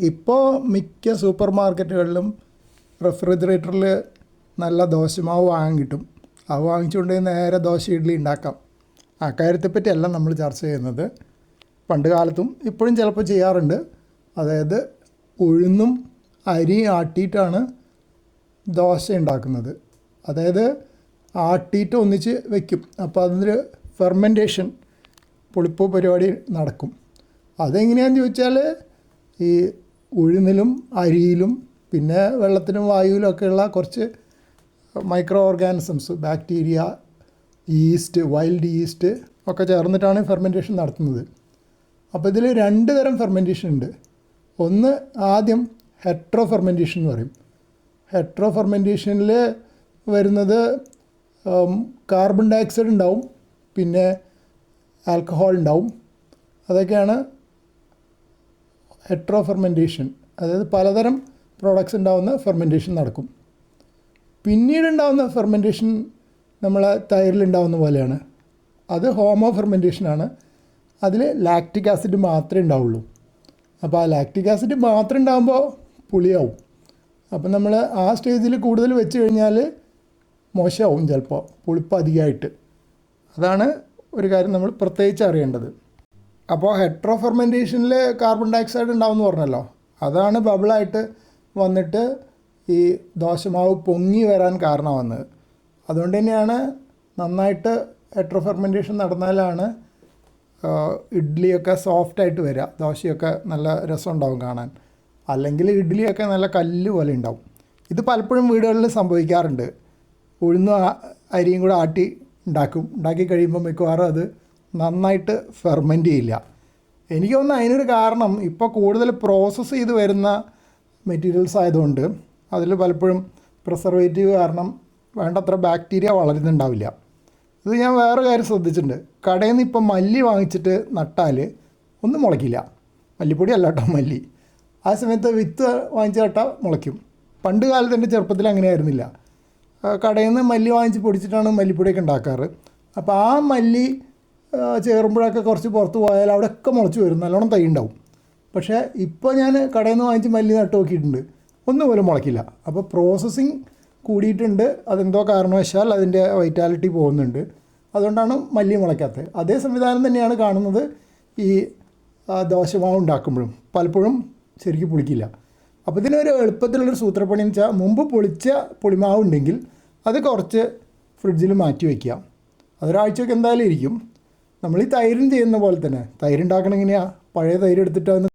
ഇപ്പോൾ മിക്ക സൂപ്പർ മാർക്കറ്റുകളിലും റെഫ്രിജറേറ്ററിൽ നല്ല ദോശമാവ് വാങ്ങാൻ കിട്ടും. അത് വാങ്ങിച്ചുകൊണ്ട് നേരെ ദോശ ഇഡ്ഡലി ഉണ്ടാക്കാം ആ കാര്യത്തെപ്പറ്റിയല്ല നമ്മൾ ചർച്ച ചെയ്യുന്നത് പണ്ട് കാലത്തും ഇപ്പോഴും ചിലപ്പോൾ ചെയ്യാറുണ്ട്. അതായത് ഉഴുന്നും അരി ആട്ടിയിട്ടാണ് ദോശ ഉണ്ടാക്കുന്നത് അതായത് ആട്ടിയിട്ട് ഒന്നിച്ച് വെക്കും. അപ്പോൾ അതിന് ഫെർമെന്റേഷൻ പുളിപ്പ് പരിപാടി നടക്കും. അതെങ്ങനെയാണെന്ന് ചോദിച്ചാൽ ഈ ഉഴുന്നിലും അരിയിലും പിന്നെ വെള്ളത്തിലും വായുവിലും ഒക്കെയുള്ള കുറച്ച് micro organisms bacteria yeast wild yeast ഒക്കെ ചേർന്നിട്ടാണ് ഫെർമെന്റേഷൻ നടത്തുന്നത്. അപ്പോൾ ഇതിൽ രണ്ട് തരം ഫെർമെന്റേഷൻ ഉണ്ട്. ഒന്ന് ആദ്യം ഹെട്രോ ഫെർമെന്റേഷൻ എന്ന് പറയും. ഹെട്രോ ഫെർമെന്റേഷനിൽ വരുന്നത് കാർബൺ ഡൈ ഓക്സൈഡ് ഉണ്ടാവും പിന്നെ ആൽക്കഹോൾ ഉണ്ടാവും. അതൊക്കെയാണ് ഹെട്രോ ഫെർമെന്റേഷൻ അതായത് പലതരം പ്രോഡക്ട്സ് ഉണ്ടാകുന്ന ഫെർമെന്റേഷൻ നടക്കും. പിന്നീട് ഉണ്ടാകുന്ന ഫെർമെന്റേഷൻ നമ്മളെ തൈരിലുണ്ടാവുന്ന പോലെയാണ്. അത് ഹോമോ ഫെർമെന്റേഷനാണ് അതിൽ ലാക്റ്റിക് ആസിഡ് മാത്രമേ ഉണ്ടാവുള്ളൂ. അപ്പോൾ ആ ലാക്റ്റിക് ആസിഡ് മാത്രം ഉണ്ടാകുമ്പോൾ പുളിയാവും. അപ്പം നമ്മൾ ആ സ്റ്റേജിൽ കൂടുതൽ വെച്ച് കഴിഞ്ഞാൽ മോശമാവും ചിലപ്പോൾ പുളിപ്പ് അധികമായിട്ട്. അതാണ് ഒരു കാര്യം നമ്മൾ പ്രത്യേകിച്ച് അറിയേണ്ടത്. അപ്പോൾ ഹെട്രോ ഫെർമെന്റേഷനിൽ കാർബൺ ഡയോക്സൈഡ് ഉണ്ടാവുമെന്ന് പറഞ്ഞല്ലോ. അതാണ് ബബിളായിട്ട് വന്നിട്ട് ഈ ദോശമാവ് പൊങ്ങി വരാൻ കാരണമാകുന്നത് അതുകൊണ്ട് തന്നെയാണ് നന്നായിട്ട് ഹെട്രോ ഫെർമെന്റേഷൻ നടന്നാലാണ് ഇഡ്ഡലിയൊക്കെ സോഫ്റ്റായിട്ട് വരിക ദോശയൊക്കെ നല്ല രസമുണ്ടാവും കാണാൻ. അല്ലെങ്കിൽ ഇഡ്ഡലിയൊക്കെ നല്ല കല്ല് പോലെ ഉണ്ടാവും. ഇത് പലപ്പോഴും വീടുകളിൽ സംഭവിക്കാറുണ്ട്. ഉഴുന്ന അരിയും കൂടെ ആട്ടി ഉണ്ടാക്കും. ഉണ്ടാക്കി കഴിയുമ്പോൾ മിക്കവാറും അത് നന്നായിട്ട് ഫെർമെന്റ് ചെയ്യില്ല. എനിക്ക് തോന്നുന്നു അതിനൊരു കാരണം ഇപ്പോൾ കൂടുതൽ പ്രോസസ്സ് ചെയ്ത് വരുന്ന മെറ്റീരിയൽസ് ആയതുകൊണ്ട് അതിൽ പലപ്പോഴും പ്രിസർവേറ്റീവ് കാരണം വേണ്ടത്ര ബാക്ടീരിയ വളരുന്നുണ്ടാവില്ല. ഇത് ഞാൻ വേറെ കാര്യം ശ്രദ്ധിച്ചിട്ടുണ്ട്. കടയിൽ നിന്ന് ഇപ്പം മല്ലി വാങ്ങിച്ചിട്ട് നട്ടാൽ ഒന്നും മുളയ്ക്കില്ല. മല്ലിപ്പൊടി അല്ല കേട്ടോ മല്ലി. ആ സമയത്ത് വിത്ത് വാങ്ങിച്ച നട്ടാൽ മുളയ്ക്കും. പണ്ട് കാലത്ത് എന്റെ ചെറുപ്പത്തിൽ അങ്ങനെയായിരുന്നില്ല. കടയിൽ നിന്ന് മല്ലി വാങ്ങിച്ച് പൊടിച്ചിട്ടാണ് മല്ലിപ്പൊടിയൊക്കെ ഉണ്ടാക്കാറ്. അപ്പോൾ ആ മല്ലി ചേറുമ്പോഴൊക്കെ കുറച്ച് പുറത്ത് പോയാൽ അവിടെയൊക്കെ മുളച്ച് വരും. നല്ലോണം തൈ ഉണ്ടാവും. പക്ഷേ ഇപ്പോൾ ഞാൻ കടയിൽ നിന്ന് വാങ്ങിച്ച് മല്ലി നട്ട് നോക്കിയിട്ടുണ്ട്. ഒന്നും പോലും മുളയ്ക്കില്ല. അപ്പോൾ പ്രോസസ്സിങ് കൂടിയിട്ടുണ്ട്. അതെന്തോ കാരണവശാൽ അതിന്റെ വൈറ്റാലിറ്റി പോകുന്നുണ്ട്. അതുകൊണ്ടാണ് മല്ലി മുളയ്ക്കാത്തത്. അതേ സംവിധാനം തന്നെയാണ് കാണുന്നത് ഈ ദോശമാവ് ഉണ്ടാക്കുമ്പോഴും. പലപ്പോഴും ശരിക്കും പുളിക്കില്ല. അപ്പോൾ ഇതിനൊരു എളുപ്പത്തിലുള്ളൊരു സൂത്രപ്പണി എന്ന് വെച്ചാൽ മുമ്പ് പൊളിച്ച പുളിമാവ് ഉണ്ടെങ്കിൽ അത് കുറച്ച് ഫ്രിഡ്ജിൽ മാറ്റി വയ്ക്കുക അതൊരാഴ്ചയൊക്കെ എന്തായാലും ഇരിക്കും. നമ്മൾ ഈ തൈരും ചെയ്യുന്ന പോലെ തന്നെ. തൈരുണ്ടാക്കണം പഴയ തൈര് എടുത്തിട്ട് അതിന്